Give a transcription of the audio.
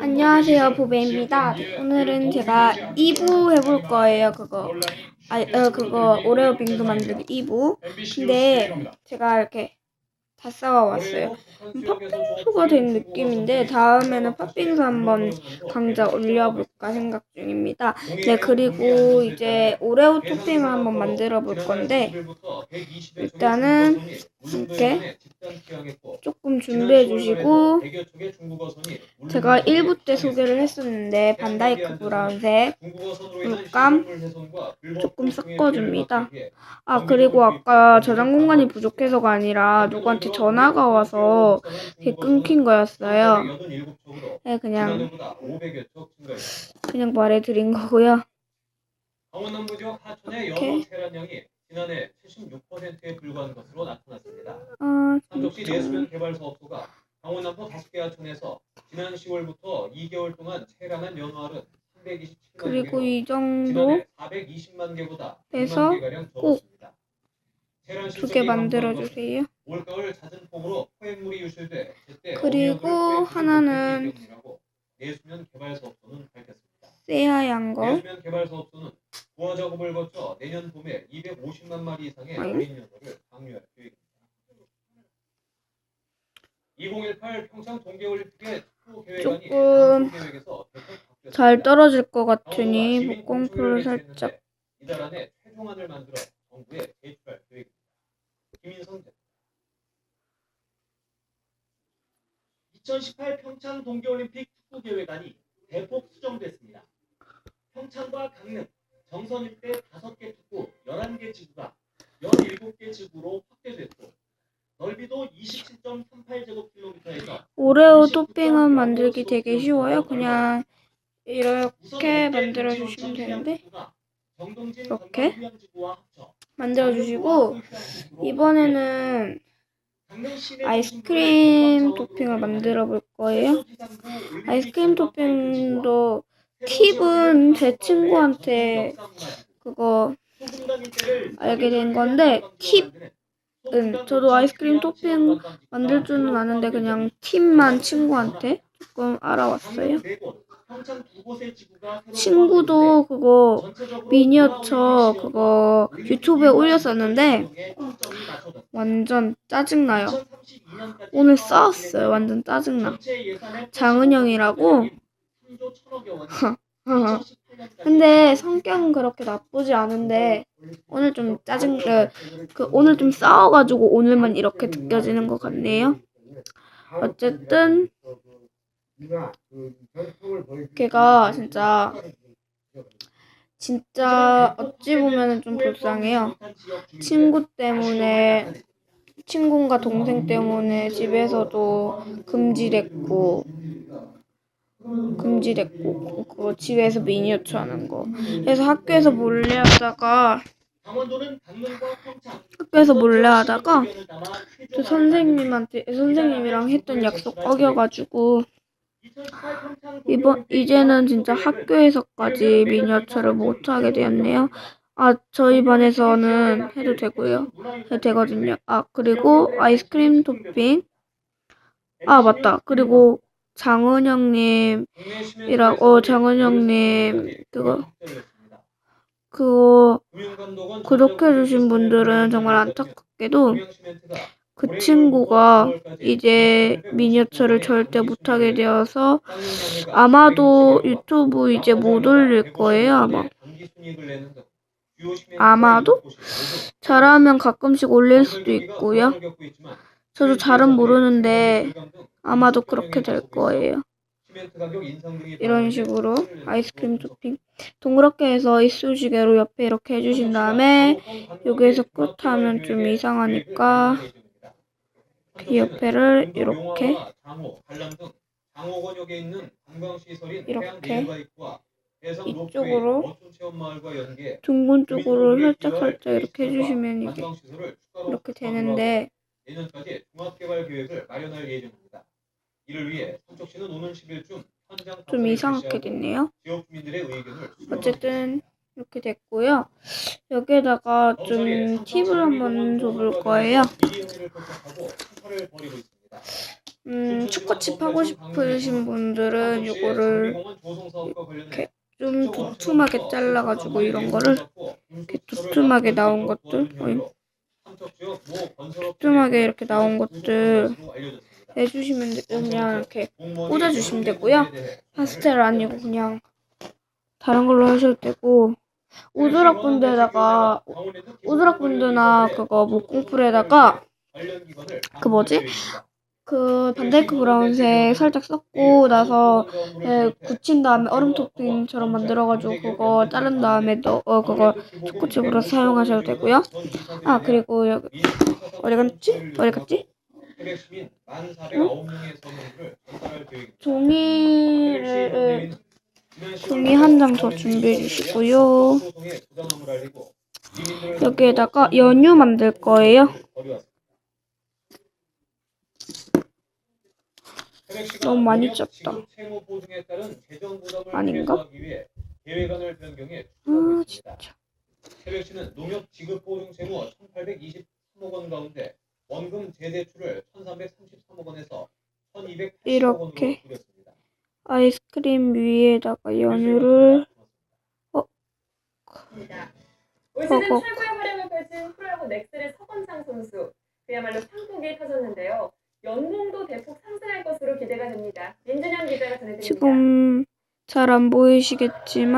안녕하세요, 보배입니다. 오늘은 제가 2부 해볼 거예요, 그거. 아, 어, 그거, 오레오 빙수 만들기 2부. 근데 제가 이렇게 다 싸워왔어요. 팥빙수가 된 느낌인데, 다음에는 팥빙수 한번 강좌 올려볼까 생각 중입니다. 네, 그리고 이제 오레오 토핑을 한번 만들어 볼 건데, 일단은 이렇게 조금 준비해 주시고, 제가 1부 때 소개를 했었는데 반다이크 브라운색 물감 조금 섞어줍니다. 아 그리고 아까 저장 공간이 부족해서가 아니라 누구한테 전화가 와서 이렇게 끊긴 거였어요. 네 그냥 그냥 말해드린 거고요. 이렇게. 지난해 76%에 불과한 것으로 나타났습니다. 아 삼덕시 진짜 내수면 개발 사업소가 강원남도 5개 하천에서 지난 10월부터 2개월 동안 체란한 연어알은 327만 그리고 개, 이 정도 지난해 420만 개보다 해서 100만 개가량 꼭 적었습니다. 체란 두 개 실적이 만들어 감소한 것은 주세요. 올가을 잦은 폭우로 포획물이 제때 그리고 하나는 못했기 때문이라고 내수면 개발 사업소는 밝혔습니다. 새하얀 거. 내수면 개발 사업소는 부화 작업을 거쳐 내년 봄에 250만 마리 이상의. 어린 연어를 방류할 계획입니다. 2018 평창 동계올림픽의 축구 계획안이 조금 계획에서. 잘 떨어질 것 같으니 목공풀을 살짝 이달 안에 최종안을 만들어 정부에 제출할 계획입니다. 김인성 대2018 평창 동계올림픽 축구 계획안이 대폭 수정됐습니다. 평창과 강릉, 정선 일대 5개 축구 11개 지구가 17개 지구로 확대됐고 넓이도 27.38제곱킬로미터에서 오레오 토핑은 만들기 되게 쉬워요. 그냥 이렇게 만들어 주시면 되는데 이렇게 만들어 주시고 이번에는 아이스크림 토핑을 만들어 볼 거예요. 아이스크림 토핑도 팁은 제 친구한테 그거 알게 된 건데 팁은 저도 아이스크림 토핑 만들 줄은 아는데 그냥 팁만 친구한테 조금 알아왔어요. 친구도 그거 미니어처 그거 유튜브에 올렸었는데 완전 짜증나요. 오늘 싸웠어요. 완전 짜증나. 장은영이라고. 근데 성격은 그렇게 나쁘지 않은데 오늘 좀 짜증 어, 그 오늘 좀 싸워가지고 오늘만 이렇게 느껴지는 것 같네요. 어쨌든 걔가 진짜 진짜 어찌 보면 좀 불쌍해요. 친구 때문에 친구가 동생 때문에 집에서도 금지됐고 금지됐고 그거 집에서 미니어처 하는 거 그래서 학교에서 몰래 하다가 학교에서 몰래 하다가 또 선생님한테 선생님이랑 했던 약속 어겨가지고 이번 이제는 진짜 학교에서까지 미니어처를 못 하게 되었네요. 아 저희 반에서는 해도 되고요. 해도 되거든요. 아 그리고 아이스크림 토핑. 아 맞다. 그리고 장은영님이랑 어 장은영님 그거 그거 구독해주신 분들은 정말 안타깝게도 그 친구가 이제 미니어처를 절대 못하게 되어서 아마도 유튜브 이제 못 올릴 거예요 아마. 아마도? 잘하면 가끔씩 올릴 수도 있고요 저도 잘은 모르는데 아마도 그렇게 될 거예요. 이런 식으로 아이스크림 토핑. 동그랗게 해서 이쑤시개로 옆에 이렇게 해주신 다음에 여기에서 끝 하면 좀 이상하니까 이 옆에를 이렇게 이렇게 이쪽으로 둥근 쪽으로 살짝 살짝 이렇게 해주시면 이게 이렇게 되는데 내년까지 종합개발 계획을 마련할 예정입니다. 이를 위해 삼척시는 오는 10일쯤 현장 좀 이상하게 됐네요. 지역 주민들의 의견을 어쨌든 이렇게 됐고요. 여기에다가 좀 팁을 한번 줘볼 거예요. 음, 축구칩 하고 싶으신 분들은 요거를 이렇게 좀 두툼하게 잘라가지고 이런 거를 이렇게 두툼하게 나온 것들 어이, 두툼하게 이렇게 나온 것들 해주시면 돼- 그냥 이렇게 꽂아주시면 되고요. 파스텔 아니고 그냥 다른 걸로 하셔도 되고 우드락 분들에다가 우드락 분들나 그거 목공풀에다가 그 뭐지? 그 반데이크 브라운색 살짝 섞고 나서 예, 굳힌 다음에 얼음 토핑처럼 만들어가지고 그거 자른 다음에 넣, 어, 그거 초코칩으로 사용하셔도 되고요. 아 그리고 여기 어디 갔지? 어디 갔지? 종이를 종이 한 장 더 준비해 주시고요. 여기에다가 연유 만들 거예요. 너무 많이 쪘다. 아닌가? 계획안을 변경해 아. 진짜. 태백시는 농협 지급 보증 세무 1,823억 원 가운데 원금 재대출을 1,333억 원에서 1,280억 원으로 이렇게. 줄였습니다. 아이스크림 위에다가 연유를. 올 시즌. 최고의 활약을 펼친 프로야구 넥슬의 서건창 선수 그야말로 상복이 터졌는데요. 연봉도 대폭 상승할 것으로 기대가 됩니다. 민준영 기자가 전해드립니다. 지금 잘 안 보이시겠지만